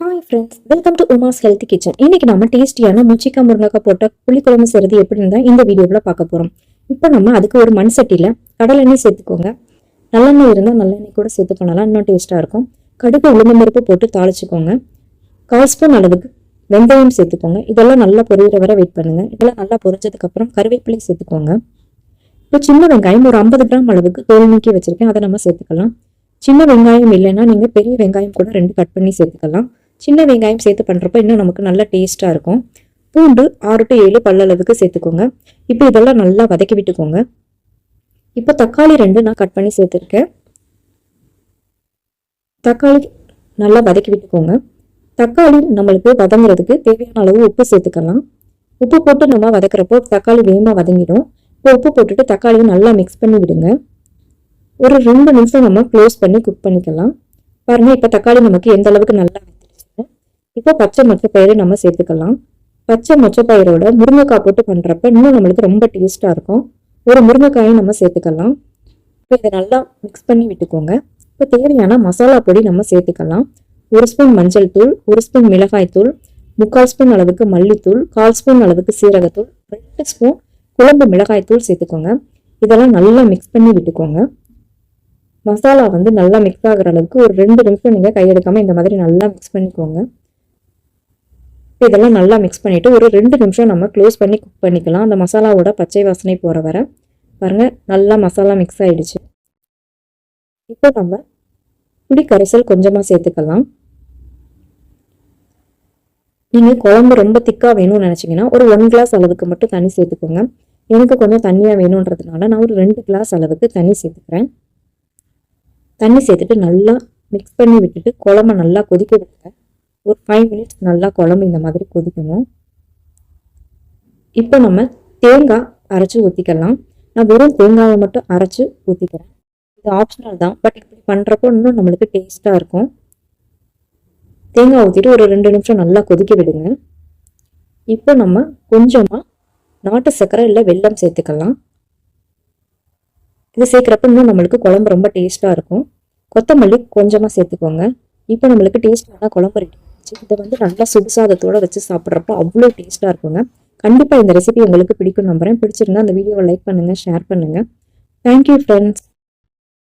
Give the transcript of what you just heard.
Hi friends welcome to Uma's health kitchen இன்னைக்கு நம்ம டேஸ்டியான முச்சிக்காய் முருங்கக்காய் போட்ட புளிக்குழம்பு செய்கிறது எப்படின்னு தான் இந்த வீடியோவில் பார்க்க போகிறோம் இப்போ நம்ம அதுக்கு ஒரு மண் சட்டியில் கடலெண்ணெய் சேர்த்துக்கோங்க. நல்லெண்ணெய் இருந்தால் நல்லெண்ணெய் கூட சேர்த்து பண்ணலாம் இன்னும் டேஸ்ட்டாக இருக்கும். கடுகு உளுந்து பருப்பு போட்டு தாளிச்சுக்கோங்க. கால் ஸ்பூன் அளவுக்கு வெந்தயம் சேர்த்துக்கோங்க. இதெல்லாம் நல்லா பொரியிற வரை வெயிட் பண்ணுங்கள் இதெல்லாம் நல்லா பொரிஞ்சதுக்கப்புறம் கருவேப்பிலை சேர்த்துக்கோங்க. இப்போ சின்ன வெங்காயம் ஒரு ஐம்பது கிராம் அளவுக்கு தோல் நீக்கி வச்சுருக்கேன். அதை நம்ம சேர்த்துக்கலாம். சின்ன வெங்காயம் இல்லைன்னா நீங்கள் பெரிய வெங்காயம் கூட ரெண்டு கட் பண்ணி சேர்த்துக்கலாம். சின்ன வெங்காயம் சேர்த்து பண்ணுறப்ப இன்னும் நமக்கு நல்ல டேஸ்ட்டாக இருக்கும். பூண்டு ஆறு டு ஏழு பல்லளவுக்கு சேர்த்துக்கோங்க. இப்போ இதெல்லாம் நல்லா வதக்கி விட்டுக்கோங்க. இப்போ தக்காளி ரெண்டு நான் கட் பண்ணி சேர்த்துருக்கேன். தக்காளி நல்லா வதக்கி விட்டுக்கோங்க. தக்காளி நம்மளுக்கு வதங்குறதுக்கு தேவையான அளவு உப்பு சேர்த்துக்கலாம். உப்பு போட்டு நம்ம வதக்குறப்போ தக்காளி வேகமாக வதங்கிடும். இப்போ உப்பு போட்டுட்டு தக்காளியை நல்லா மிக்ஸ் பண்ணி விடுங்க. ஒரு ரெண்டு நிமிஷம் நம்ம க்ளோஸ் பண்ணி குக் பண்ணிக்கலாம். பாருங்கள் இப்போ தக்காளி நமக்கு எந்த அளவுக்கு நல்லா இப்போ பச்சை மொச்சை பயிறு நம்ம சேர்த்துக்கலாம். பச்சை மொச்சை பயிரோட முருங்கைக்காய் போட்டு பண்ணுறப்ப இன்னும் நம்மளுக்கு ரொம்ப டேஸ்ட்டாக இருக்கும். ஒரு முருங்கைக்காயும் நம்ம சேர்த்துக்கலாம். இப்போ இதை நல்லா மிக்ஸ் பண்ணி விட்டுக்கோங்க. இப்போ தேவையான மசாலா பொடி நம்ம சேர்த்துக்கலாம். ஒரு ஸ்பூன் மஞ்சள் தூள் ஒரு ஸ்பூன் மிளகாய் தூள் முக்கால் ஸ்பூன் அளவுக்கு மல்லித்தூள் கால் ஸ்பூன் அளவுக்கு சீரகத்தூள் ரெண்டு ஸ்பூன் குழம்பு மிளகாய் தூள் சேர்த்துக்கோங்க. இதெல்லாம் நல்லா மிக்ஸ் பண்ணி விட்டுக்கோங்க. மசாலா வந்து நல்லா மிக்ஸ் ஆகுற அளவுக்கு ஒரு ரெண்டு நிமிஷம் நீங்கள் கையெடுக்காமல் இந்த மாதிரி நல்லா மிக்ஸ் பண்ணிக்கோங்க. இதெல்லாம் நல்லா மிக்ஸ் பண்ணிவிட்டு ஒரு ரெண்டு நிமிஷம் நம்ம க்ளோஸ் பண்ணி குக் பண்ணிக்கலாம். அந்த மசாலாவோட பச்சை வாசனை போகிற வர. பாருங்கள் நல்லா மசாலா மிக்ஸ் ஆகிடுச்சு இப்போ நம்ம புளி கரைசல் கொஞ்சமாக சேர்த்துக்கலாம். நீங்கள் குழம்பு ரொம்ப திக்காக வேணும்னு நினச்சிங்கன்னா ஒரு ஒன் கிளாஸ் அளவுக்கு மட்டும் தண்ணி சேர்த்துக்கோங்க. எனக்கு கொஞ்சம் தண்ணியாக வேணுன்றதுனால நான் ஒரு ரெண்டு கிளாஸ் அளவுக்கு தண்ணி சேர்த்துக்கிறேன். தண்ணி சேர்த்துட்டு நல்லா மிக்ஸ் பண்ணி விட்டுட்டு குழம்ப நல்லா கொதிக்க விட்டுறேன் ஒரு ஃபைவ் மினிட்ஸ் நல்லா குழம்பு இந்த மாதிரி கொதிக்கணும். இப்போ நம்ம தேங்காய் அரைச்சி ஊற்றிக்கலாம் நான் வெறும் தேங்காயை மட்டும் அரைச்சி ஊற்றிக்கிறேன் இது ஆப்ஷனல் தான். பட் இப்படி பண்ணுறப்போ இன்னும் நம்மளுக்கு டேஸ்ட்டாக இருக்கும். தேங்காய் ஊற்றிட்டு ஒரு ரெண்டு நிமிஷம் நல்லா கொதிக்க விடுங்க. இப்போ நம்ம கொஞ்சமாக நாட்டு சர்க்கரை இல்லை வெல்லம் சேர்த்துக்கலாம். இது சேர்க்குறப்ப இன்னும் நம்மளுக்கு குழம்பு ரொம்ப டேஸ்ட்டாக இருக்கும். கொத்தமல்லி கொஞ்சமாக சேர்த்துக்கோங்க. இப்போ நம்மளுக்கு டேஸ்டான குழம்பு ரெடி ஆச்சு இதை வந்து நல்லா சுடுசாதத்தோடு வச்சு சாப்பிட்றப்போ அவ்வளோ டேஸ்ட்டாக இருக்குங்க. கண்டிப்பாக இந்த ரெசிபி உங்களுக்கு பிடிக்கும் நம்புறேன். பிடிச்சிருந்தா அந்த வீடியோவை லைக் பண்ணுங்கள் ஷேர் பண்ணுங்கள் தேங்க்யூ ஃப்ரெண்ட்ஸ்